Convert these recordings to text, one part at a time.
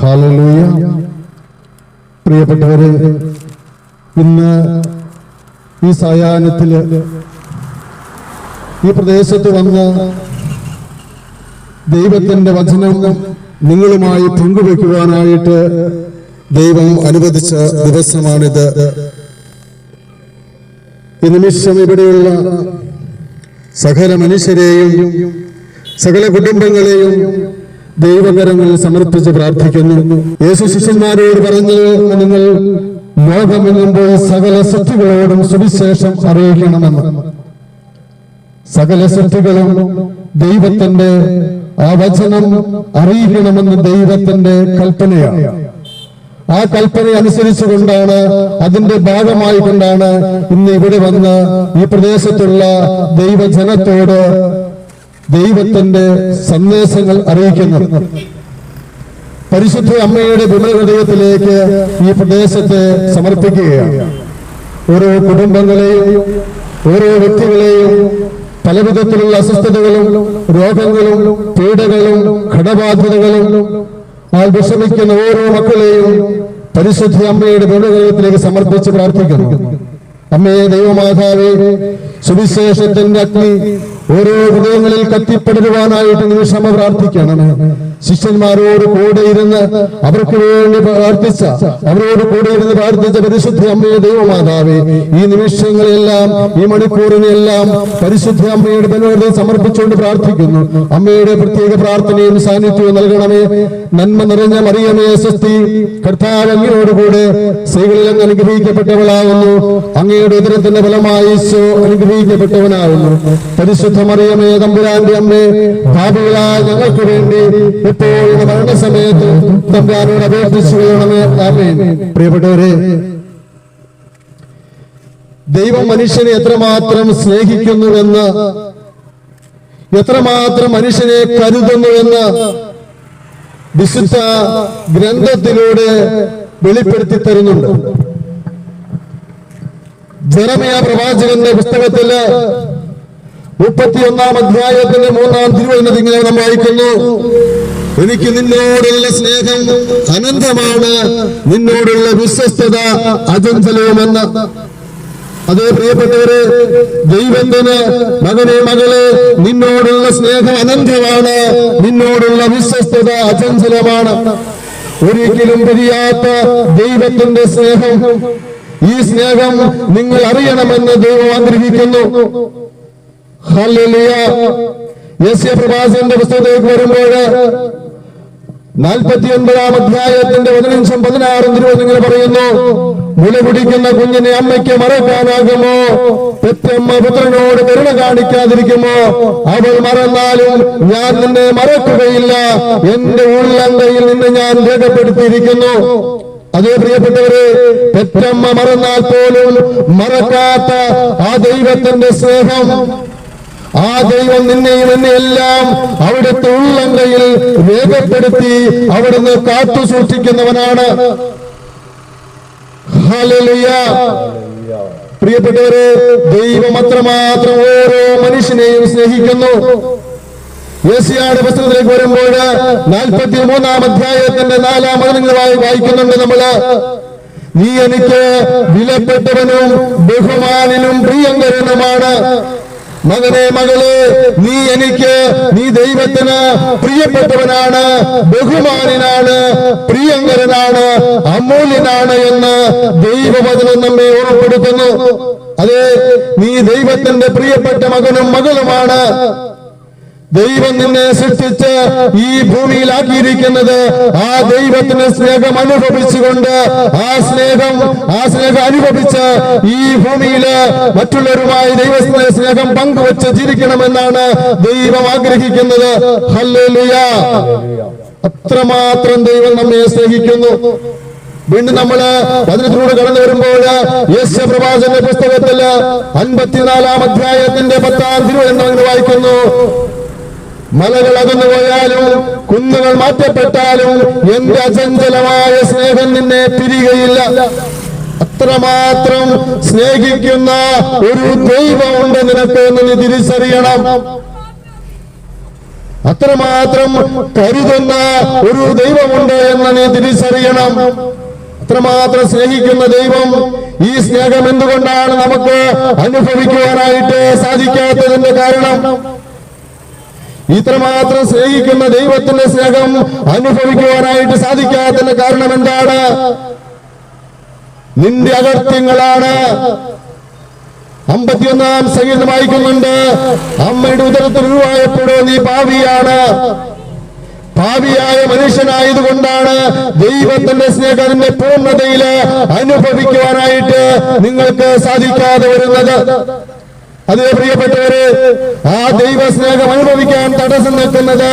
Hallelujah പ്രിയപ്പെട്ടവരെ ഇന്ന് ഈ സായാഹ്നത്തിൽ ഈ പ്രദേശത്ത് വന്ന് ദൈവത്തിന്റെ വചനം നിങ്ങളുമായി പങ്കുവെക്കുവാനായിട്ട് ദൈവം അനുവദിച്ച ദിവസമാണിത്. ഈ നിമിഷം ഇവിടെയുള്ള സകല മനുഷ്യരെയും സകല കുടുംബങ്ങളെയും ദൈവകരങ്ങളിൽ സമർപ്പിച്ച് പ്രാർത്ഥിക്കുന്നു. യേശു ശിഷ്യന്മാരോട് പറഞ്ഞു നിങ്ങൾ ലോകമെങ്ങുമ്പോൾ സകല സൃഷ്ടികളോടും സുവിശേഷം അറിയിക്കണമെന്ന്. സകല സൃഷ്ടികളും ദൈവത്തിന്റെ ആ വചനം അറിയിക്കണമെന്ന് ദൈവത്തിന്റെ കൽപ്പനയാണ്. ആ കൽപ്പന അനുസരിച്ചുകൊണ്ടാണ് അതിന്റെ ഭാഗമായി കൊണ്ടാണ് ഇന്ന് ഇവിടെ വന്ന് ഈ പ്രദേശത്തുള്ള ദൈവജനത്തോട് ദൈവത്തിന്റെ സന്ദേശങ്ങൾ അറിയിക്കുന്നത്. പരിശുദ്ധ അമ്മയുടെ വിമലഹൃദയത്തിലേക്ക് ഈ പ്രദേശത്തെ സമർപ്പിക്കുകയാണ്. ഓരോ കുടുംബങ്ങളെയും ഓരോ വ്യക്തികളെയും പലവിധത്തിലുള്ള അസ്വസ്ഥതകളും രോഗങ്ങളും പീഡകളും ഘടബാധ്യതകളും ആ വിഷമിക്കുന്ന ഓരോ മക്കളെയും പരിശുദ്ധ അമ്മയുടെ വിമലഹൃദയത്തിലേക്ക് സമർപ്പിച്ച് പ്രാർത്ഥിക്കുന്നു. അമ്മയെ ദൈവമാതാവേ സുവിശേഷത്തിന്റെ അഗ്നി ഓരോ ഹൃദയങ്ങളിൽ കത്തിപ്പടരുവാനായിട്ട് നിമിഷമ പ്രാർത്ഥിക്കണമേ. ശിഷ്യന്മാരോട് കൂടെ ഇരുന്ന് അവർക്ക് വേണ്ടി പ്രാർത്ഥിച്ച അവരോട് കൂടെ ഇരുന്ന് പ്രാർത്ഥിച്ച പരിശുദ്ധ അമ്മയെ ദൈവമാതാവേ ഈ നിമിഷങ്ങളെല്ലാം ഈ മണിക്കൂറിനെല്ലാം പരിശുദ്ധ അമ്മയുടെ ബനോടെ സമർപ്പിച്ചുകൊണ്ട് പ്രാർത്ഥിക്കുന്നു. അമ്മയുടെ പ്രത്യേക പ്രാർത്ഥനയും സാന്നിധ്യവും നൽകണമേ. നന്മ നിറഞ്ഞ മറിയമേ സ്വസ്തി കർത്താവ് അങ്ങയോടുകൂടെ സ്ത്രീകളിൽ അങ്ങ് അനുഗ്രഹിക്കപ്പെട്ടവളാകുന്നു. അങ്ങയുടെ ഉദരത്തിന്റെ ഫലമായി അനുഗ്രഹിക്കപ്പെട്ടവനാകുന്നു. പരിശുദ്ധ മറിയമേ തമ്പുരാന്റെ അമ്മേ ഭാവികളായ ഞങ്ങൾക്ക് വേണ്ടി എപ്പോഴും മരണസമയത്ത് തമ്പാനോട് അപേക്ഷിച്ചു ആമേൻ. പ്രിയപ്പെട്ടവരെ ദൈവം മനുഷ്യനെ എത്രമാത്രം സ്നേഹിക്കുന്നുവെന്ന് എത്രമാത്രം മനുഷ്യനെ കരുതുന്നുവെന്ന് വിശുദ്ധ ഗ്രന്ഥത്തിലൂടെ വെളിപ്പെടുത്തി തരുന്നുണ്ട്. ജെറമിയ പ്രവാചകന്റെ പുസ്തകത്തിൽ മുപ്പത്തിയൊന്നാം അധ്യായത്തിന്റെ മൂന്നാം തിരുവനന്തപുരം വായിക്കുന്നു. എനിക്ക് നിന്നോടുള്ള സ്നേഹം അനന്തമാണ്. നിന്നോടുള്ള വിശ്വസ്തത അജന്തലവുമെന്ന് അതേ പ്രിയപ്പെട്ടവരെ ദൈവത്തിന് മകനെ മകളെ നിന്നോടുള്ള സ്നേഹം അനന്തമാണ്. നിന്നോടുള്ള വിശ്വസ്തത അചഞ്ചലമാണ് ഒരിക്കലും പിരിയാത്ത ദൈവത്തിന്റെ സ്നേഹം. ഈ സ്നേഹം നിങ്ങൾ അറിയണമെന്ന് ദൈവം ആഗ്രഹിക്കുന്നു. യേശയ പ്രവാചകന്റെ പുസ്തകത്തിലേക്ക് വരുമ്പോൾ നാൽപ്പത്തി ഒൻപതാം അധ്യായത്തിന്റെ പതിനഞ്ചും പതിനാറും തിരുവനന്തപുരം ഇങ്ങനെ പറയുന്നു മുല കുടിക്കുന്ന കുഞ്ഞിനെ അമ്മയ്ക്ക് മറക്കാനാകുമോ? പെറ്റമ്മ പുത്രനോട് കരുണ കാണിക്കാതിരിക്കുമോ? അവൾ മറന്നാലും ഞാൻ നിന്നെ മറക്കുകയില്ല. എന്റെ ഉള്ളങ്കയിൽ നിന്ന് ഞാൻ രേഖപ്പെടുത്തിയിരിക്കുന്നു. അതേ പ്രിയപ്പെട്ടവരെ പെറ്റമ്മ മറന്നാൽ പോലും മറക്കാത്ത ആ ദൈവത്തിന്റെ സ്നേഹം ആ ദൈവം നിന്നെയും എന്നെയെല്ലാം അവിടുത്തെ ഉള്ളങ്കയിൽ രേഖപ്പെടുത്തി അവിടുന്ന് കാത്തു സൂക്ഷിക്കുന്നവനാണ്. പ്രിയപ്പെട്ടവരെ ദൈവം അത്രമാത്രം ഓരോ മനുഷ്യനെയും സ്നേഹിക്കുന്നു. യേശിയാട് പുസ്തകത്തിലേക്ക് വരുമ്പോൾ നാൽപ്പത്തി മൂന്നാം അധ്യായത്തിന്റെ നാലാം പതിനഞ്ചായി വായിക്കുന്നുണ്ട് നമ്മൾ. നീ എനിക്ക് വിലപ്പെട്ടവനും ബഹുമാനിനും പ്രിയങ്കരനുമാണ്. മകനെ മകളെ നീ എനിക്ക് നീ ദൈവത്തിന് പ്രിയപ്പെട്ടവനാണ് ബഹുമാനാണ് പ്രിയങ്കരനാണ് അമൂല്യനാണ് എന്ന് ദൈവവചനം നമ്മെ ഓർമ്മപ്പെടുത്തുന്നു. അതെ നീ ദൈവത്തിന്റെ പ്രിയപ്പെട്ട മകനും മകളുമാണ്. ദൈവം നിന്നെ സൃഷ്ടിച്ച് ഈ ഭൂമിയിലാക്കിയിരിക്കുന്നത് ആ ദൈവത്തിന് സ്നേഹം അനുഭവിച്ചുകൊണ്ട് ആ സ്നേഹം ആ സ്നേഹം അനുഭവിച്ച് ഈ ഭൂമിയിൽ മറ്റുള്ളവരുമായി ദൈവ സ്നേഹം പങ്കുവച്ച് ജീവിക്കണമെന്നാണ് ദൈവം ആഗ്രഹിക്കുന്നത്. അത്രമാത്രം ദൈവം നമ്മെ സ്നേഹിക്കുന്നു. വീണ്ടും നമ്മൾ വചനത്തിലൂടെ കടന്നു വരുമ്പോൾ യേശ പ്രവാചന്റെ പുസ്തകത്തിൽ അൻപത്തിനാലാം അധ്യായത്തിന്റെ പത്താം തിരുവനന്തപുരം വായിക്കുന്നു. മലകൾ അകന്നു പോയാലും കുന്നുകൾ മാറ്റപ്പെട്ടാലും എന്റെ അചഞ്ചലമായ സ്നേഹം നിന്നെ പിരികയില്ല അത്രമാത്രം സ്നേഹിക്കുന്ന ഒരു ദൈവമുണ്ട് നിനക്ക് എന്ന് നീ തിരിച്ചറിയണം. അത്രമാത്രം കരുതുന്ന ഒരു ദൈവമുണ്ട് എന്ന് നീ തിരിച്ചറിയണം. അത്രമാത്രം സ്നേഹിക്കുന്ന ദൈവം ഈ സ്നേഹം എന്തുകൊണ്ടാണ് നമുക്ക് അനുഭവിക്കുവാനായിട്ട് സാധിക്കാത്തതിന്റെ കാരണം? ഇത്രമാത്രം സ്നേഹിക്കുന്ന ദൈവത്തിന്റെ സ്നേഹം അനുഭവിക്കുവാനായിട്ട് സാധിക്കാത്തതിന്റെ കാരണം എന്താണ്? നിന്റെ അകർത്യങ്ങളാണ് അമ്പത്തിയൊന്നാം സംഗീതം വായിക്കുന്നുണ്ട്. അമ്മയുടെ ഉദരത്തിൽ ഉരുവായപ്പോഴോ നീ പാവിയാണ് പാവിയായ മനുഷ്യനായതുകൊണ്ടാണ് ദൈവത്തിന്റെ സ്നേഹത്തിന്റെ പൂർണതയിൽ അനുഭവിക്കുവാനായിട്ട് നിങ്ങൾക്ക് സാധിക്കാതെ വരുന്നത്. അതേ പ്രിയപ്പെട്ടവര് ആ ദൈവ സ്നേഹം അനുഭവിക്കാൻ തടസ്സം നിൽക്കുന്നത്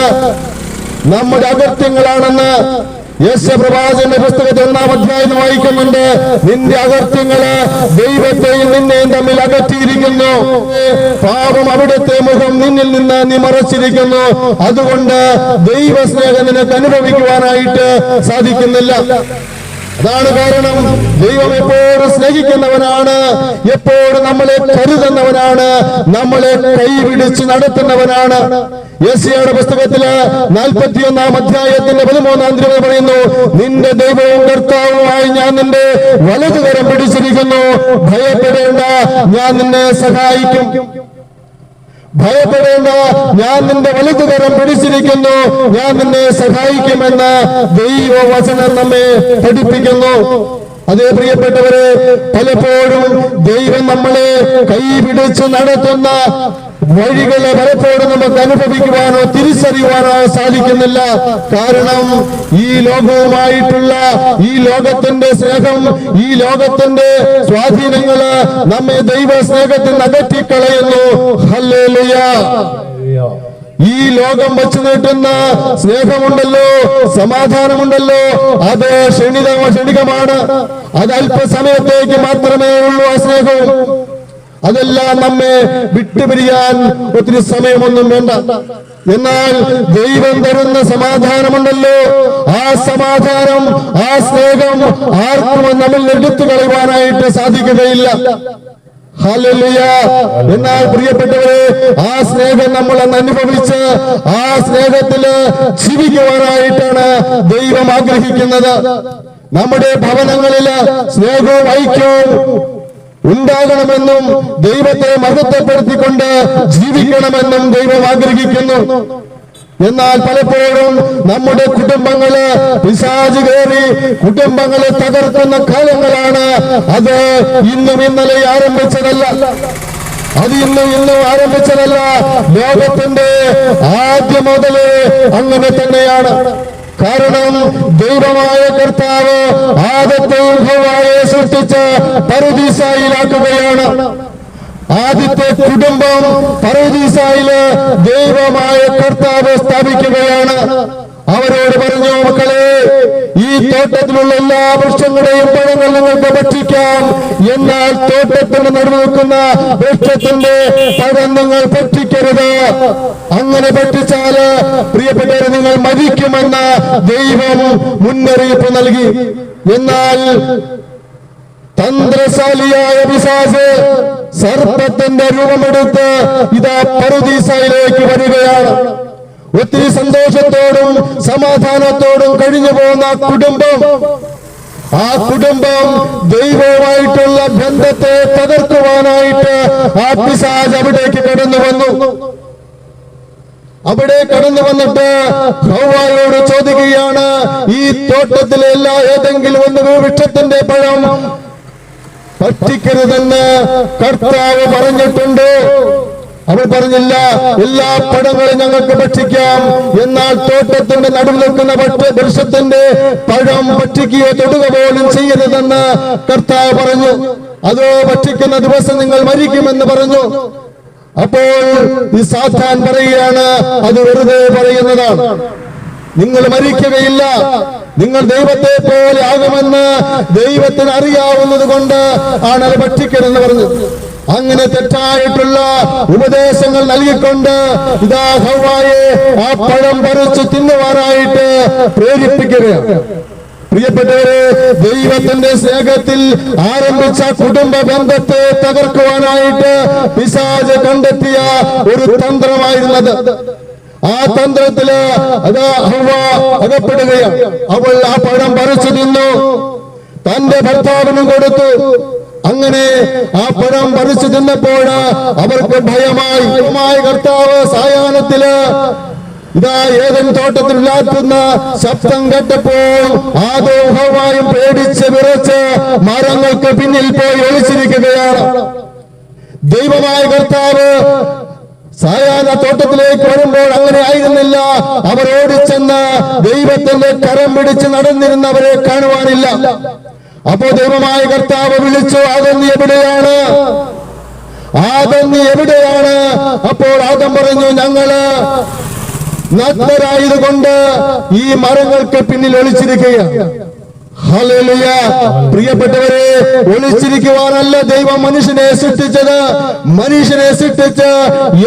നമ്മുടെ അകത്യങ്ങളാണെന്ന് യേശ പ്രവാചന്റെ പുസ്തകത്തിൽ ഒന്നാം അധ്യായം വായിക്കുന്നുണ്ട്. നിന്റെ അകർത്യങ്ങൾ ദൈവത്തെയും നിന്നെയും തമ്മിൽ അകറ്റിയിരിക്കുന്നു. പാപം അവിടുത്തെ മുഖം നിന്നിൽ നിന്ന് നീ മറച്ചിരിക്കുന്നു. അതുകൊണ്ട് ദൈവ സ്നേഹം നിനക്ക് അനുഭവിക്കുവാനായിട്ട് സാധിക്കുന്നില്ല. അതാണ് കാരണം. ദൈവം എപ്പോഴും സ്നേഹിക്കുന്നവനാണ്. എപ്പോഴും നമ്മളെ കരുതുന്നവനാണ്. നമ്മളെ കൈപിടിച്ച് നടത്തുന്നവനാണ്. യേശയുടെ പുസ്തകത്തിൽ നാൽപ്പത്തിയൊന്നാം അധ്യായത്തിന്റെ പതിമൂന്നാം തീയതി പറയുന്നു നിന്റെ ദൈവവും കർത്താവുമായി ഞാൻ നിന്റെ വലതുകരം പിടിച്ചിരിക്കുന്നു. ഭയപ്പെടേണ്ട ഞാൻ നിന്നെ സഹായിക്കും. ഭയപ്പെടേണ്ട ഞാൻ നിന്റെ വലുതുകരം പിടിച്ചിരിക്കുന്നു. ഞാൻ നിന്നെ സഹായിക്കുമെന്ന് ദൈവവചനം നമ്മെ പഠിപ്പിക്കുന്നു. അതേ പ്രിയപ്പെട്ടവരെ പലപ്പോഴും ദൈവം നമ്മളെ കൈപിടിച്ച് നടത്തുന്ന വഴികളെ പലപ്പോഴും നമുക്ക് അനുഭവിക്കുവാനോ തിരിച്ചറിയുവാനോ സാധിക്കുന്നില്ല. കാരണം ഈ ലോകവുമായിട്ടുള്ള ഈ ലോകത്തിന്റെ സ്നേഹം ഈ ലോകത്തിന്റെ സ്വാധീനങ്ങൾ നമ്മെ ദൈവ സ്നേഹത്തിൽ അകറ്റിക്കളയുന്നു ഈ ലോകം വച്ചു നീട്ടുന്ന സ്നേഹമുണ്ടല്ലോ സമാധാനമുണ്ടല്ലോ അത് ക്ഷണിത ക്ഷണികമാണ്. അത് അല്പസമയത്തേക്ക് മാത്രമേ ഉള്ളൂ ആ സ്നേഹവും അതെല്ലാം നമ്മെ വിട്ടുപിരിയാൻ ഒത്തിരി സമയമൊന്നും വേണ്ട. എന്നാൽ ദൈവം തരുന്ന സമാധാനമുണ്ടല്ലോ. ആ സമാധാനം ആ സ്നേഹം ആർക്കും നമ്മൾ എടുത്തു കളയുവാനായിട്ട് സാധിക്കുകയില്ല. എന്നാൽ പ്രിയപ്പെട്ടവരെ ആ സ്നേഹം നമ്മൾ അന്ന് അനുഭവിച്ച് ആ സ്നേഹത്തിൽ ജീവിക്കുവാനായിട്ടാണ് ദൈവം ആഗ്രഹിക്കുന്നത്. നമ്മുടെ ഭവനങ്ങളിൽ സ്നേഹവും ഐക്യവും ഉണ്ടാകണമെന്നും ദൈവത്തെ മഹത്വപ്പെടുത്തിക്കൊണ്ട് ജീവിക്കണമെന്നും ദൈവം ആഗ്രഹിക്കുന്നു. എന്നാൽ പലപ്പോഴും നമ്മുടെ കുടുംബങ്ങൾ പിശാജ് കയറി കുടുംബങ്ങളെ തകർക്കുന്ന കാലങ്ങളാണ്. അത് ഇന്നും ഇന്നലെ ആരംഭിച്ചതല്ല. അത് ഇന്നും ഇന്നും ആരംഭിച്ചതല്ല. ലോകത്തിന്റെ ആദ്യം മുതലേ അങ്ങനെ തന്നെയാണ്. കാരണം ദൈവമായ കർത്താവ് ആദത്തെയും ഹവ്വായെ സൃഷ്ടിച്ച പറുദീസായിലാക്കുകയാണ് ആദ്യത്തെ കുടുംബം പറുദീസായിൽ ദൈവമായ കർത്താവ് സ്ഥാപിക്കുകയാണ്. അവരോട് പറഞ്ഞു മക്കളെ തോട്ടത്തിലുള്ള എല്ലാ വൃക്ഷങ്ങളെയും പഴങ്ങൾ നിങ്ങൾക്ക് ഭക്ഷിക്കാം. എന്നാൽ തോട്ടത്തിന് നടുവ് വൃക്ഷത്തിന്റെ പഴം നിങ്ങൾ ഭക്ഷിക്കരുത്. അങ്ങനെ ഭക്ഷിച്ചാൽ പ്രിയപ്പെട്ടവരെ നിങ്ങൾ മരിക്കുമെന്ന് ദൈവം മുന്നറിയിപ്പ് നൽകി. എന്നാൽ തന്ത്രശാലിയായ പിശാച് സർപ്പത്തിന്റെ രൂപമെടുത്ത് ഇതാ പറുദീസയിലേക്ക് വരികയാണ്. ഒത്തിരി സന്തോഷത്തോടും സമാധാനത്തോടും കഴിഞ്ഞു പോകുന്ന കുടുംബം. ആ കുടുംബം ദൈവവുമായിട്ടുള്ള ബന്ധത്തെ തകർക്കുവാനായിട്ട് ആ പിശാച് അവിടേക്ക് കടന്നു വന്നു. അവിടെ കടന്നു വന്നിട്ട് ഹൗവായോട് ചോദിക്കുകയാണ് ഈ തോട്ടത്തിലെ എല്ലാ ഏതെങ്കിലും ഒന്ന് വൃക്ഷത്തിന്റെ പഴം പറ്റിക്കരുതെന്ന് കർത്താവ് പറഞ്ഞിട്ടുണ്ട്. അവൾ പറഞ്ഞില്ല എല്ലാ പഴങ്ങളും ഞങ്ങൾക്ക് ഭക്ഷിക്കാം. എന്നാൽ തോട്ടത്തിന്റെ നടുവിൽ നിൽക്കുന്ന വൃക്ഷത്തിന്റെ പഴം ഭക്ഷിക്കുകയോ തൊടുക പോലും ചെയ്യരുതെന്ന് കർത്താവ് പറഞ്ഞു. അതോ ഭക്ഷിക്കുന്ന ദിവസം നിങ്ങൾ മരിക്കുമെന്ന് പറഞ്ഞു? അപ്പോൾ ഈ സാത്താൻ പറയുകയാണ് അത് വെറുതെ പറയുന്നതാണ്. നിങ്ങൾ മരിക്കുകയില്ല. നിങ്ങൾ ദൈവത്തെ പോലെ ആകുമെന്ന് ദൈവത്തിന് അറിയാവുന്നത് കൊണ്ട് ആണ് അത് ഭക്ഷിക്കരുതെന്ന് പറഞ്ഞു അങ്ങനെ തെറ്റായിട്ടുള്ള ഉപദേശങ്ങൾ നൽകിക്കൊണ്ട് ഇതാ ഹവായെ ആ പഴം പറിച്ച് തിന്നുവാനായിട്ട് പ്രേരിപ്പിക്കുകയാണ് പ്രിയപ്പെട്ടവരെ ദൈവത്തിന്റെ സ്നേഹത്തിൽ ആരംഭിച്ച കുടുംബ ബന്ധത്തെ തകർക്കുവാനായിട്ട് പിശാജ് കണ്ടെത്തിയ ഒരു തന്ത്രമായിരുന്നത്. ആ തന്ത്രത്തിൽ അത് ഹവ്വ അകപ്പെടുകയാണ്. അവൾ ആ പഴം പറിച്ചു തിന്നു. തന്റെ ഭർത്താവിനും കൊടുത്തു. അങ്ങനെ ആ പഴം പറിച്ചു തിന്നപ്പോൾ അവർക്ക് ഭയമായി കർത്താവ് സായാഹ്നത്തിൽ ഇതാ ഏതൻ തോട്ടത്തിൽ ഉലാത്തുന്ന ശബ്ദം കേട്ടപ്പോൾ ആദോഹമായും പേടിച്ച് വിറച്ച് മരങ്ങൾക്ക് പിന്നിൽ പോയി ഒളിച്ചിരിക്കുകയാണ്. ദൈവമായ കർത്താവ് സായാഹ്ന തോട്ടത്തിലേക്ക് വരുമ്പോൾ അങ്ങനെ ആയിരുന്നില്ല. അവർ ഓടിച്ചെന്ന് ദൈവത്തിന്റെ കരം പിടിച്ച് നടന്നിരുന്നവരെ കാണുവാനില്ല. അപ്പോ ദൈവമായ കർത്താവ് വിളിച്ചു ആദം നീ എവിടെയാണ്? ആദം എവിടെയാണ്? അപ്പോൾ ആദം പറഞ്ഞു ഞങ്ങൾ നഗ്നരായതുകൊണ്ട് ഈ മരങ്ങൾക്ക് പിന്നിൽ ഒളിച്ചിരിക്കുകയാണ്. പ്രിയപ്പെട്ടവരെ ഒളിച്ചിരിക്കുവാനല്ല ദൈവം മനുഷ്യനെ സൃഷ്ടിച്ചത്. മനുഷ്യനെ സൃഷ്ടിച്ച്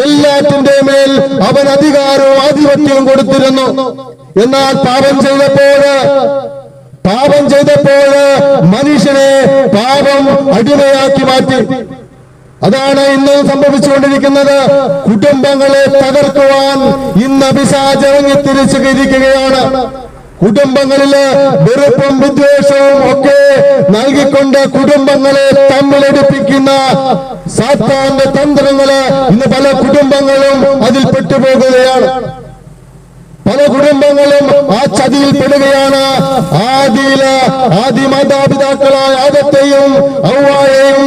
എല്ലാറ്റിന്റെ മേൽ അവൻ അധികാരവും ആധിപത്യവും കൊടുത്തിരുന്നു. എന്നാൽ പാപം ചെയ്തപ്പോൾ പാപം ചെയ്തപ്പോൾ മനുഷ്യനെ പാപം അടിമയാക്കി മാറ്റി. അതാണ് ഇന്ന് സംഭവിച്ചുകൊണ്ടിരിക്കുന്നത്. കുടുംബങ്ങളെ തകർക്കുവാൻ ഇന്ന് ഇറങ്ങി തിരിച്ചു ഇരിക്കുകയാണ് കുടുംബങ്ങളിൽ വെറുപ്പും വിദ്വേഷവും ഒക്കെ നൽകിക്കൊണ്ട് കുടുംബങ്ങളെ തമ്മിലടിപ്പിക്കുന്ന സാത്താന്റെ തന്ത്രങ്ങൾ ഇന്ന് പല കുടുംബങ്ങളും അതിൽ പെട്ടുപോകുകയാണ്. പല കുടുംബങ്ങളും ആ ചതിയിൽ പെടുകയാണ്. ആദിയിൽ ആദി മാതാപിതാക്കളായ ആദത്തെയും ഔവായെയും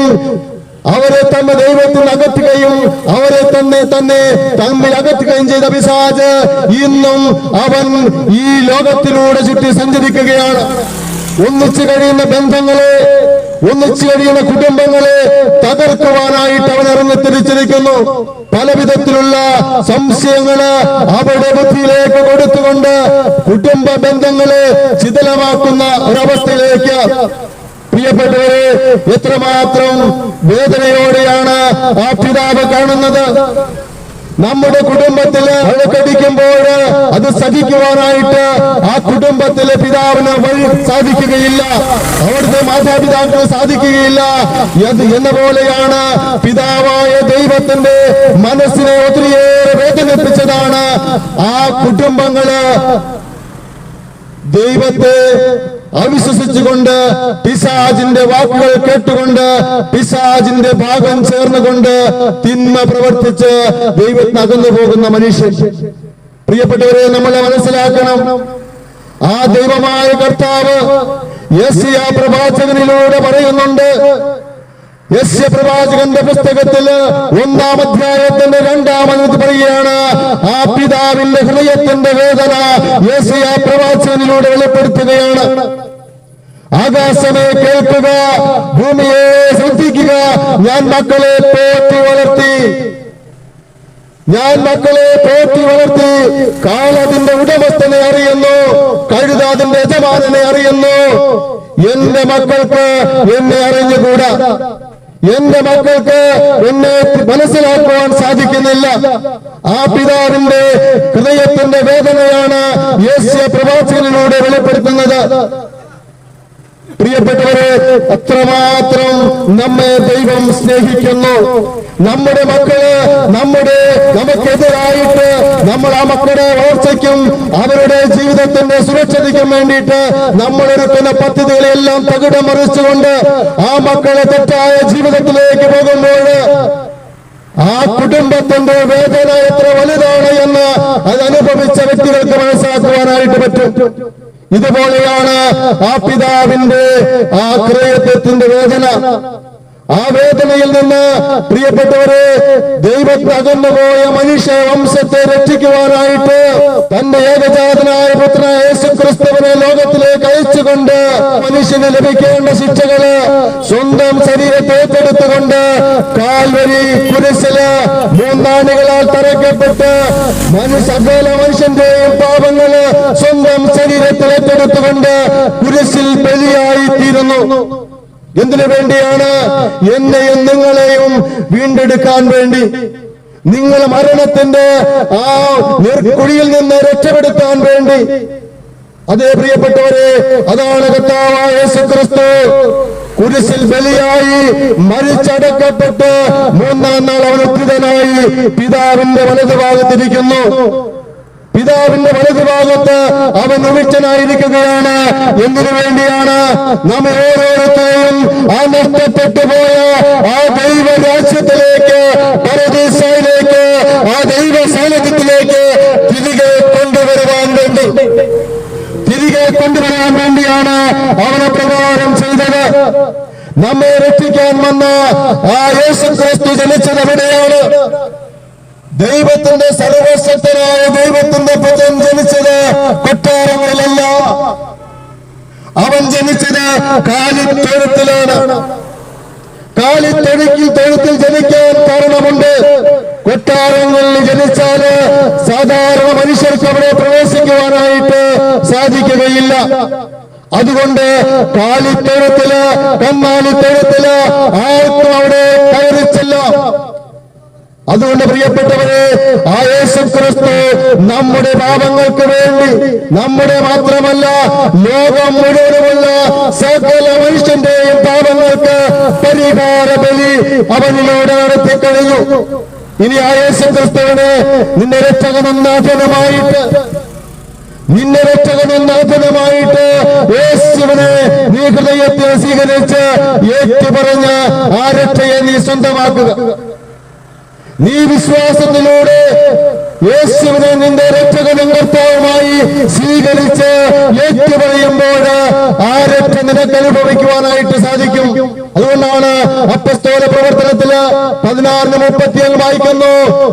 അവരെ തമ്മിൽ ദൈവത്തിൽ അകറ്റുകയും അവരെ തന്നെ തന്നെ തമ്മിൽ അകറ്റുകയും ചെയ്ത പിശാജ് ഇന്നും അവൻ ഈ ലോകത്തിലൂടെ ചുറ്റി സഞ്ചരിക്കുകയാണ്. ഒന്നിച്ചു കഴിയുന്ന ബന്ധങ്ങളെ ഒന്നിച്ചു കഴിയുന്ന കുടുംബങ്ങളെ തകർക്കുവാനായിട്ട് അവൻ ഇറങ്ങി തിരിച്ചിരിക്കുന്നു. പല വിധത്തിലുള്ള സംശയങ്ങൾ അവരുടെ ബുദ്ധിയിലേക്ക് കൊടുത്തുകൊണ്ട് കുടുംബ ബന്ധങ്ങളെ ശിഥിലമാക്കുന്ന ഒരവസ്ഥയിലേക്ക്. പ്രിയപ്പെട്ടവരെ എത്രമാത്രം വേദനയോടെയാണ് ആ പിതാവ് കാണുന്നത്? നമ്മുടെ കുടുംബത്തിൽ അഴക്കടിക്കുമ്പോൾ അത് സഹിക്കുവാനായിട്ട് ആ കുടുംബത്തിലെ പിതാവിന് വഴി സാധിക്കുകയില്ല. അവിടുത്തെ മാതാപിതാക്കൾ സാധിക്കുകയില്ല. എന്ന പോലെയാണ് പിതാവായ ദൈവത്തിന്റെ മനസ്സിനെ ഒത്തിരിയേറെ വേദനിപ്പിച്ചതാണ് ആ കുടുംബങ്ങൾ ദൈവത്തെ അവിശ്വസിച്ചുകൊണ്ട് പിശാജിന്റെ വാക്കുകൾ കേട്ടുകൊണ്ട് പിശാജിന്റെ ഭാഗം ചേർന്നുകൊണ്ട് തിന്മ പ്രവർത്തിച്ച് ദൈവത്തിന് അകന്നു പോകുന്ന മനുഷ്യൻ. പ്രിയപ്പെട്ടവരെ നമ്മളെ മനസ്സിലാക്കണം. ആ ദൈവമായ കർത്താവ് യസിയ പ്രവാചകനിലൂടെ പറയുന്നുണ്ട് യസ്യ പുസ്തകത്തിൽ ഒന്നാം അധ്യായത്തിന്റെ രണ്ടാമത് പറയുകയാണ് ആ പിതാവിന്റെ ഹൃദയത്തിന്റെ വേദന യസ്യ പ്രവാചകനിലൂടെ വെളിപ്പെടുത്തുകയാണ്. ആകാശമേ കേൾക്കുക ഭൂമിയെ ശ്രദ്ധിക്കുക ഞാൻ മക്കളെ പോറ്റി വളർത്തി. ഞാൻ മക്കളെ പോറ്റി വളർത്തി. കാളതിന്റെ ഉടമസ്ഥനെ അറിയുന്നു കഴുത അതിന്റെ യജമാനനെ അറിയുന്നു. എന്റെ മക്കൾക്ക് എന്നെ അറിഞ്ഞുകൂടാ? എന്റെ മക്കൾക്ക് എന്നെ മനസ്സിലാക്കുവാൻ സാധിക്കുന്നില്ല. ആ പിതാവിന്റെ ഹൃദയത്തിന്റെ വേദനയാണ് യേശു പ്രവാചകനിലൂടെ വെളിപ്പെടുത്തുന്നത്. പ്രിയപ്പെട്ടവരെ അത്രമാത്രം നമ്മെ ദൈവം സ്നേഹിക്കുന്നു. നമ്മുടെ മക്കൾ നമ്മുടെ നമുക്കെതിരായിട്ട് നമ്മൾ ആ മക്കളുടെ വളർച്ചയ്ക്കും അവരുടെ ജീവിതത്തിന്റെ സുരക്ഷതയ്ക്കും വേണ്ടിയിട്ട് നമ്മൾ ഒരുക്കുന്ന പദ്ധതികളെല്ലാം തകിടം മറിച്ചുകൊണ്ട് ആ മക്കളെ തെറ്റായ ജീവിതത്തിലേക്ക് പോകുമ്പോൾ ആ കുടുംബത്തിന്റെ വേദന എത്ര വലുതാണ് എന്ന് അത് അനുഭവിച്ച വ്യക്തികൾക്ക് മനസ്സിലാക്കുവാനായിട്ട് പറ്റും. ഇതുപോലെയാണ് ആ പിതാവിന്റെ ആ ക്രയത്വത്തിന്റെ വേദന. ആ വേദനയിൽ നിന്ന് പ്രിയപ്പെട്ടവരെ ദൈവത്തെ അകന്നുപോയ മനുഷ്യ വംശത്തെ രക്ഷിക്കുവാനായിട്ട് തന്റെ ഏകജാതനായ പുത്ര യേശു ക്രിസ്തുവിനെ ലോകത്തിലേക്ക് അയച്ചുകൊണ്ട് മനുഷ്യന് ലഭിക്കേണ്ട ശിക്ഷകൾ സ്വന്തം ശരീരത്തെ ഏറ്റെടുത്തുകൊണ്ട് കാൽവരി കുരിശിൽ മൂന്നാണികളാൽ തറയ്ക്കപ്പെട്ട് മനുഷ്യ സകല മനുഷ്യന്റെയും പാപങ്ങൾ സ്വന്തം ശരീരത്തിൽ ഏറ്റെടുത്തുകൊണ്ട് കുരിശിൽ ബലിയായി തീരുന്നു. എന്തിനു വേണ്ടിയാണ് എന്നെയും നിങ്ങളെയും വീണ്ടെടുക്കാൻ വേണ്ടി നിങ്ങൾ മരണത്തിന്റെ ആ കുഴിയിൽ നിന്ന് രക്ഷപ്പെടുത്താൻ വേണ്ടി? അതേ പ്രിയപ്പെട്ടവരെ അതാണ് കർത്താവായ യേശു ക്രിസ്തു കുരിശിൽ ബലിയായി മരിച്ചടക്കപ്പെട്ട് മൂന്നാം നാൾ അവൻ ഉദ്ധിതനായി പിതാവിന്റെ വലതുഭാഗത്തിരിക്കുന്നു. പിതാവിന്റെ വലതുഭാഗത്ത് അവൻ നിമിഷനായിരിക്കുകയാണ് എന്തിനു വേണ്ടിയാണ്? നമ്മെ ഓരോരുത്തരെയും ആ നഷ്ടപ്പെട്ടു പോയ ആ ദൈവ രാജ്യത്തിലേക്ക് പരദേശയിലേക്ക് ആ ദൈവ സാന്നിധ്യത്തിലേക്ക് തിരികെ കൊണ്ടുവരുവാൻ വേണ്ടി. തിരികെ കൊണ്ടുവരാൻ വേണ്ടിയാണ് അവനെ പ്രകാരം ചെയ്തത്. നമ്മെ രക്ഷിക്കാൻ വന്ന ആ യേശു ക്രിസ്തു ജനിച്ചത് എവിടെയാണ്? ദൈവത്തിന്റെ സർവശക്തനായ ദൈവത്തിന്റെ പുത്രൻ ജനിച്ചത് കൊട്ടാരങ്ങളിലല്ല. അവൻ ജനിച്ചത് കാലിത്തൊഴുത്തിലാണ്. കാലിത്തൊഴുക്കിൽ തൊഴുത്തിൽ ജനിക്കാൻ കാരണമുണ്ട്. കൊട്ടാരങ്ങളിൽ ജനിച്ചാൽ സാധാരണ മനുഷ്യർക്ക് അവിടെ പ്രവേശിക്കുവാനായിട്ട് സാധിക്കുകയില്ല. അതുകൊണ്ട് കാലിത്തൊഴുത്തിൽ കണ്ണാലിത്തൊഴുത്തിൽ ആർക്കും അവിടെ കയറിച്ചില്ല അതുകൊണ്ട് പ്രിയപ്പെട്ടവരെ ആ യേശു ക്രിസ്തു നമ്മുടെ പാപങ്ങൾക്ക് വേണ്ടി നമ്മുടെ മാത്രമല്ല ലോകം മുഴുവനുമുള്ള സകല മനുഷ്യന്റെയും പാപങ്ങൾക്ക് പരിഹാര ബലി അവനിലൂടെ നടത്തി കഴിഞ്ഞു. ഇനി ആ യേശു ക്രിസ്തുവിനെ നിന്റെ രക്ഷകനാഥനമായിട്ട് നിന്നെ രക്ഷകനാഥനമായിട്ട് യേശുവിനെ നീ ഹൃദയത്തിൽ സ്വീകരിച്ച് ഏറ്റുപറഞ്ഞ് ആ രക്ഷയെ നീ സ്വന്തമാക്കുക. നീ വിശ്വാസത്തിലൂടെ യേശുവിനെ നിന്റെ രക്ഷകനും കർത്താവുമായി സ്വീകരിച്ച് ഏറ്റുപറയുമ്പോൾ ആ രക്ഷ നിനക്ക് അനുഭവിക്കുവാനായിട്ട് സാധിക്കും? അതുകൊണ്ടാണ് അപ്പസ്തോല പ്രവർത്തനത്തിൽ പതിനാറിന് മുപ്പത്തിയേഴ് വായിക്കുന്നു.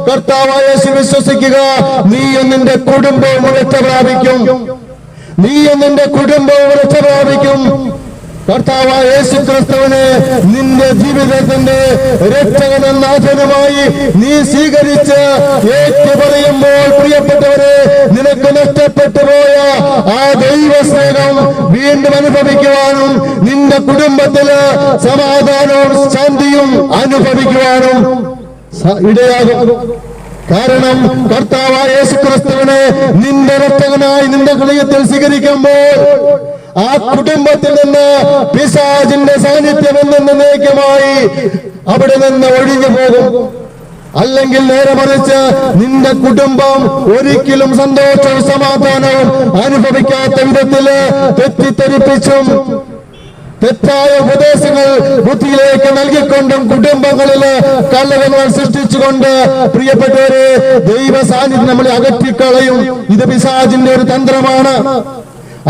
കർത്താവായ യേശു വിശ്വസിക്കുക നീയും നിന്റെ കുടുംബവും രക്ഷ പ്രാപിക്കും. നീയും നിന്റെ കുടുംബവും രക്ഷ പ്രാപിക്കും. കർത്താവായ യേശു ക്രിസ്തുവിനെ നിന്റെ ജീവിതത്തിന്റെ രക്ഷകനാഥനുമായി നീ സ്വീകരിച്ച് ഏറ്റുപറയുമ്പോൾ പ്രിയപ്പെട്ടവരെ നിനക്ക് നഷ്ടപ്പെട്ടു പോയ ആ ദൈവ സ്നേഹം വീണ്ടും അനുഭവിക്കുവാനും നിന്റെ കുടുംബത്തിൽ സമാധാനവും ശാന്തിയും അനുഭവിക്കുവാനും ഇടയാകും. കാരണം കർത്താവായ യേശുക്രിസ്തുവിനെ നിന്റെ രക്ഷകനായി നിന്റെ ഹൃദയത്തിൽ സ്വീകരിക്കുമ്പോൾ ആ കുടുംബത്തിൽ നിന്ന് പിശാചിന്റെ സാന്നിധ്യം എന്നേക്കുമായി അവിടെ നിന്ന് ഒഴിഞ്ഞു പോകും. അല്ലെങ്കിൽ നേരെ മറിച്ച് നിന്റെ കുടുംബം ഒരിക്കലും സന്തോഷവും സമാധാനവും അനുഭവിക്കാത്ത വിധത്തിൽ തെറ്റിദ്ധരിപ്പിച്ചും തെറ്റായ ഉപദേശങ്ങൾ ബുദ്ധിയിലേക്ക് നൽകിക്കൊണ്ടും കുടുംബങ്ങളിൽ കലഹങ്ങൾ സൃഷ്ടിച്ചുകൊണ്ട് പ്രിയപ്പെട്ടവരെ ദൈവ സാന്നിധ്യം നമ്മളെ അകറ്റിക്കളയും. ഇത് പിശാചിന്റെ ഒരു തന്ത്രമാണ്.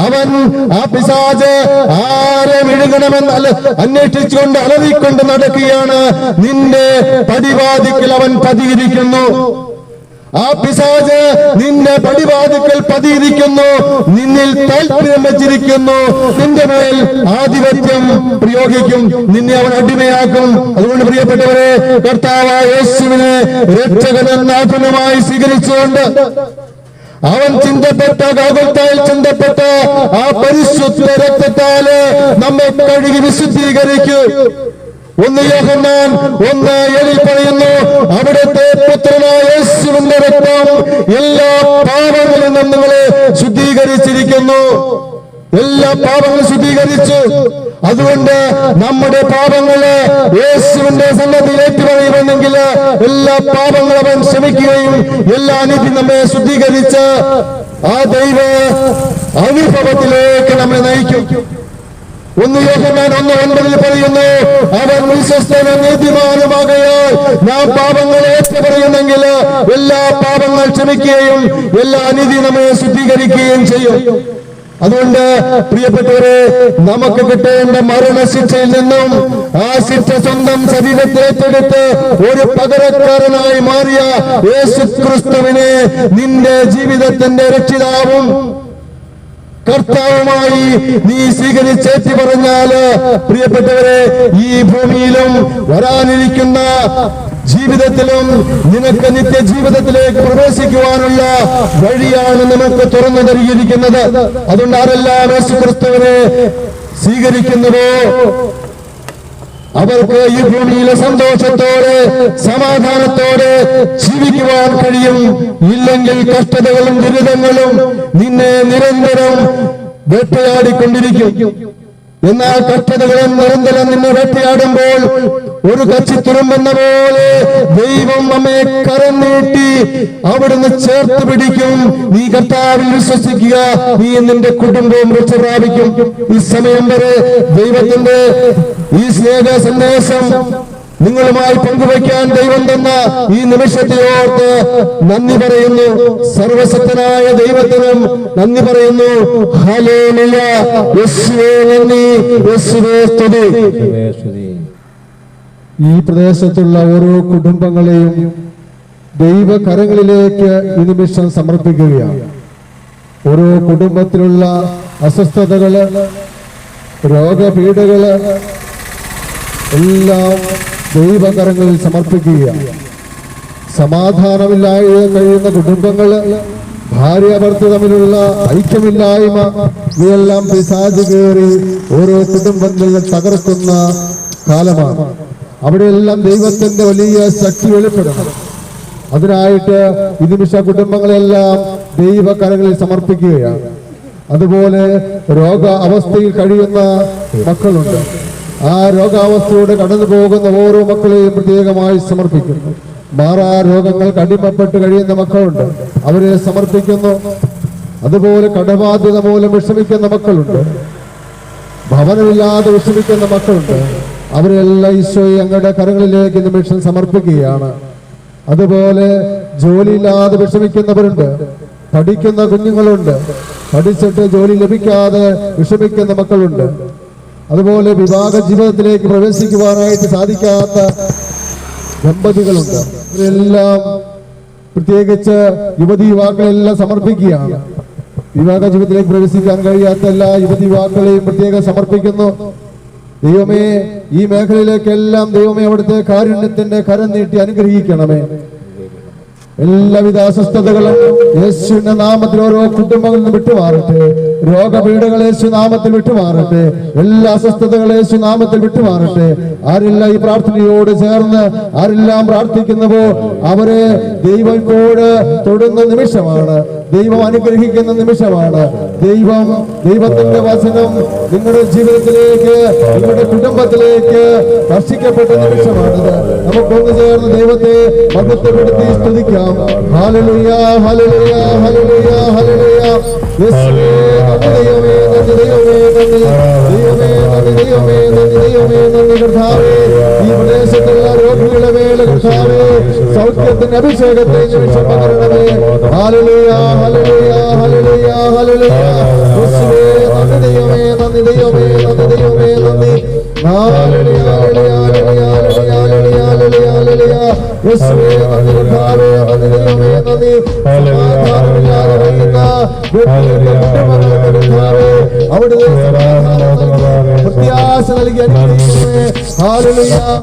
അവൻ ആ പിശാജ് ആരെ വിഴുകണമെന്ന് അന്വേഷിച്ചുകൊണ്ട് അലറിക്കൊണ്ട് നടക്കുകയാണ്. നിന്റെ പടിവാദിക്കൽ അവൻ പതിയിരിക്കുന്നു. ആ പിശാജ് നിന്റെ പടിവാതിക്കൽ പതിയിരിക്കുന്നു. നിന്നിൽ താല്പര്യം വെച്ചിരിക്കുന്നു. നിന്റെ മേൽ ആധിപത്യം പ്രയോഗിക്കും. നിന്നെ അവൻ അടിമയാക്കും. അതുകൊണ്ട് പ്രിയപ്പെട്ടവരെ കർത്താവായ യേശുവിനെ രക്ഷകനാഥനുമായി സ്വീകരിച്ചുകൊണ്ട് അവൻ ചിന്തപ്പെട്ട ഗാകുൽത്തായിൽ ചിന്തപ്പെട്ട ആ പരിശുദ്ധ രക്തത്താൽ നമ്മെ കഴുകി വിശുദ്ധീകരിക്കൂ. ഒന്ന് യോഹന്നാൻ ഒന്ന് എലി പറയുന്നു അവിടുത്തെ പുത്രനായ യേശുവിന്റെ രക്തം എല്ലാ പാപങ്ങളിൽ നിന്നും ശുദ്ധീകരിച്ചിരിക്കുന്നു. എല്ലാ പാപങ്ങളും ശുദ്ധീകരിച്ചു. അതുകൊണ്ട് നമ്മുടെ പാപങ്ങളെ യേശുവിന്റെ സന്നദ്ധയിൽ ഏറ്റുപറയുമെന്നെങ്കിൽ എല്ലാ പാപങ്ങളും അവൻ ക്ഷമിക്കുകയും എല്ലാ അനീതി നമ്മെ ശുദ്ധീകരിച്ച് ആ ദൈവ അനുഭവത്തിലേക്ക് നമ്മെ നയിക്കും. ഒന്ന് യോഹന്നാൻ ഒന്ന് ഒൻപതിൽ നീതിമാനുമാകയാൽ നാം പാപങ്ങൾ ഏറ്റുപറയുന്നെങ്കിൽ എല്ലാ പാപങ്ങൾ ക്ഷമിക്കുകയും എല്ലാ അനീതി നമ്മെ ശുദ്ധീകരിക്കുകയും ചെയ്യും. അതുകൊണ്ട് പ്രിയപ്പെട്ടവരെ നമുക്ക് കിട്ടേണ്ട മരണശിക്ഷയിൽ നിന്നും ആ ശിക്ഷ സ്വന്തം ശരീരത്തിൽ ഏറ്റെടുത്ത് ഒരു പകരക്കാരനായി മാറിയ യേശു ക്രിസ്തുവിനെ നിന്റെ ജീവിതത്തിന്റെ രക്ഷിതാവും കർത്താവുമായി നീ സ്വീകരിച്ചേറ്റി പറഞ്ഞാൽ പ്രിയപ്പെട്ടവരെ ഈ ഭൂമിയിലും വരാനിരിക്കുന്ന ജീവിതത്തിലും നിനക്ക് നിത്യജീവിതത്തിലേക്ക് പ്രവേശിക്കുവാനുള്ള വഴിയാണ് നമുക്ക് തുറന്നു നൽകിയിരിക്കുന്നത് അതുകൊണ്ട് ആരെല്ലാം യേശു ക്രിസ്തുവിനെ സ്വീകരിക്കുന്നുവോ? അവർക്ക് ഈ ഭൂമിയിലെ സന്തോഷത്തോടെ സമാധാനത്തോടെ ജീവിക്കുവാൻ കഴിയും. ഇല്ലെങ്കിൽ കഷ്ടതകളും ദുരിതങ്ങളും നിന്നെ നിരന്തരം വേട്ടയാടിക്കൊണ്ടിരിക്കും. എന്നാൽ കഷ്ടതകളും നിരന്തരം നിന്നെ വേട്ടയാടുമ്പോൾ ഒരു കച്ചി തുരുമ്പെന്ന പോലെ ദൈവം നമ്മെ കരം നീട്ടി അവിടുന്ന് ചേർത്ത് പിടിക്കും. നീ കർത്താവിൽ വിശ്വസിക്കുക. നീ നിന്റെ കുടുംബവും രക്ഷ പ്രാപിക്കും ഈ സമയം വരെ ദൈവത്തിന്റെ ഈ സ്നേഹ സന്ദേശം നിങ്ങളുമായി പങ്കുവയ്ക്കാൻ ദൈവം തന്ന ഈ നിമിഷത്തെ ഓർത്ത് നന്ദി പറയുന്നു. സർവശക്തനായ ദൈവത്തിനും നന്ദി പറയുന്നു. ഈ പ്രദേശത്തുള്ള ഓരോ കുടുംബങ്ങളെയും ദൈവകരങ്ങളിലേക്ക് ഈ നിമിഷം സമർപ്പിക്കുകയാണ്. ഓരോ കുടുംബത്തിലുള്ള അസ്വസ്ഥതകൾ രോഗപീഠകൾ എല്ലാം ദൈവകരങ്ങളിൽ സമർപ്പിക്കുകയാണ് സമാധാനമില്ലാതെ കഴിയുന്ന കുടുംബങ്ങൾ ഭാര്യ ഭർത്തു തമ്മിലുള്ള ഐക്യമില്ലായ്മ ഇവയെല്ലാം പിശാചു കയറി ഓരോ കുടുംബങ്ങളിൽ തകർക്കുന്ന കാലമാണ്. അവിടെയെല്ലാം ദൈവത്തിന്റെ വലിയ ശക്തി വെളിപ്പെടണം അതിനായിട്ട് ഈ കുടുംബങ്ങളെല്ലാം ദൈവകരങ്ങളിൽ സമർപ്പിക്കുകയാണ്. അതുപോലെ രോഗ അവസ്ഥയിൽ കഴിയുന്ന മക്കളുണ്ട്. ആ രോഗാവസ്ഥയോടെ കടന്നു പോകുന്ന ഓരോ മക്കളെയും പ്രത്യേകമായി സമർപ്പിക്കുന്നു. മാറാ രോഗങ്ങൾക്ക് അടിമപ്പെട്ട് കഴിയുന്ന മക്കളുണ്ട്. അവരെ സമർപ്പിക്കുന്നു. അതുപോലെ കടബാധ്യത മൂലം വിഷമിക്കുന്ന മക്കളുണ്ട്. ഭവനമില്ലാതെ വിഷമിക്കുന്ന മക്കളുണ്ട്. അവരെല്ലാം ഈശോയെ അങ്ങയുടെ കരങ്ങളിലേക്ക് നിമിഷം സമർപ്പിക്കുകയാണ്. അതുപോലെ ജോലിയില്ലാതെ വിഷമിക്കുന്നവരുണ്ട്. പഠിക്കുന്ന കുഞ്ഞുങ്ങളുണ്ട്. പഠിച്ചിട്ട് ജോലി ലഭിക്കാതെ വിഷമിക്കുന്ന മക്കളുണ്ട്. അതുപോലെ വിവാഹ ജീവിതത്തിലേക്ക് പ്രവേശിക്കുവാനായിട്ട് സാധിക്കാത്ത ദമ്പതികളുണ്ട്. ഇവരെല്ലാം പ്രത്യേകിച്ച് യുവതി യുവാക്കളെല്ലാം സമർപ്പിക്കുകയാണ്. വിവാഹ ജീവിതത്തിലേക്ക് പ്രവേശിക്കാൻ കഴിയാത്ത എല്ലാ യുവതി യുവാക്കളെയും പ്രത്യേകം സമർപ്പിക്കുന്നു. ദൈവമേ ഈ മേഖലയിലേക്കെല്ലാം ദൈവമേ അവിടുത്തെ കാരുണ്യത്തിന്റെ കരം നീട്ടി അനുഗ്രഹിക്കണമേ. എല്ലാവിധ അസ്വസ്ഥതകളും യേശുവിന്റെ നാമത്തിൽ ഓരോ കുടുംബങ്ങളിൽ നിന്ന് വിട്ടുമാറട്ടെ. രോഗപീഠകൾ യേശു നാമത്തിൽ വിട്ടുമാറട്ടെ. എല്ലാ അസ്വസ്ഥതകളും യേശു നാമത്തിൽ വിട്ടുമാറട്ടെ. ആരെല്ലാം ഈ പ്രാർത്ഥനയോട് ചേർന്ന് ആരെല്ലാം പ്രാർത്ഥിക്കുന്നുവോ അവരെ ദൈവം ഇപ്പോഴ് തൊടുന്ന നിമിഷമാണ്. ദൈവം അനുഗ്രഹിക്കുന്ന നിമിഷമാണ്. ദൈവം ദൈവത്തിന്റെ വചനം നിങ്ങളുടെ ജീവിതത്തിലേക്ക് നിങ്ങളുടെ കുടുംബത്തിലേക്ക് ഭക്ഷിക്കപ്പെട്ട നിമിഷമാണിത്. നമുക്കൊന്ന് ചേർന്ന് ദൈവത്തെ മഹത്വപ്പെടുത്തി സ്തുതിക്കാം. Hallelujah hallelujah hallelujah hallelujah. ദൈവമേ ദൈവമേ ദൈവമേ നന്ദി ദൈവമേ നന്ദി ദൈവമേ നന്ദി കർത്താവേ അഭിഷേകത്തെ ഹല്ലേലൂയ ഹല്ലേലൂയ യേശുവേ നന്ദി കർത്താവേ നന്ദി ദൈവമേ നന്ദി സമാധാനമില്ലാതെ കഴിയുന്ന വ്യക്തികളുടെ കുടുംബങ്ങൾക്ക് കർത്താവേ അവിടുത്തെ സമാധാനം നൽകി പ്രത്യാശ നൽകി അനുഗ്രഹിക്കണമേ ഹല്ലേലൂയ